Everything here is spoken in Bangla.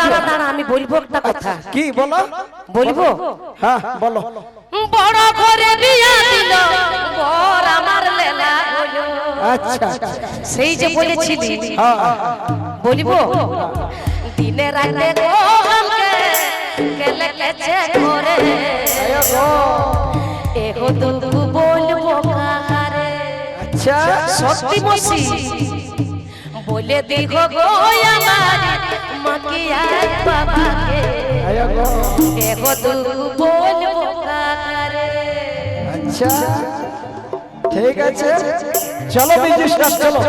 দাঁড়া দাঁড়া আমি বলব একটা কথা। কি বলো? বলব? হ্যাঁ বলো। বড় ঘরে বিয়া দিল বর আমার লেলা হলো। আচ্ছা। সেই যে বলেছিলি হ্যাঁ। বলিব? দিনে রাতে গো আমাকে কেলে কেছে করে গো। এগো দুদু বলব কাহারে। আচ্ছা সত্যি মসি দিঘ গো আমার বাবাকে। দুদু বলব কাহারে আচ্ছা ঠিক আছে। চলো বিজনেস চলো।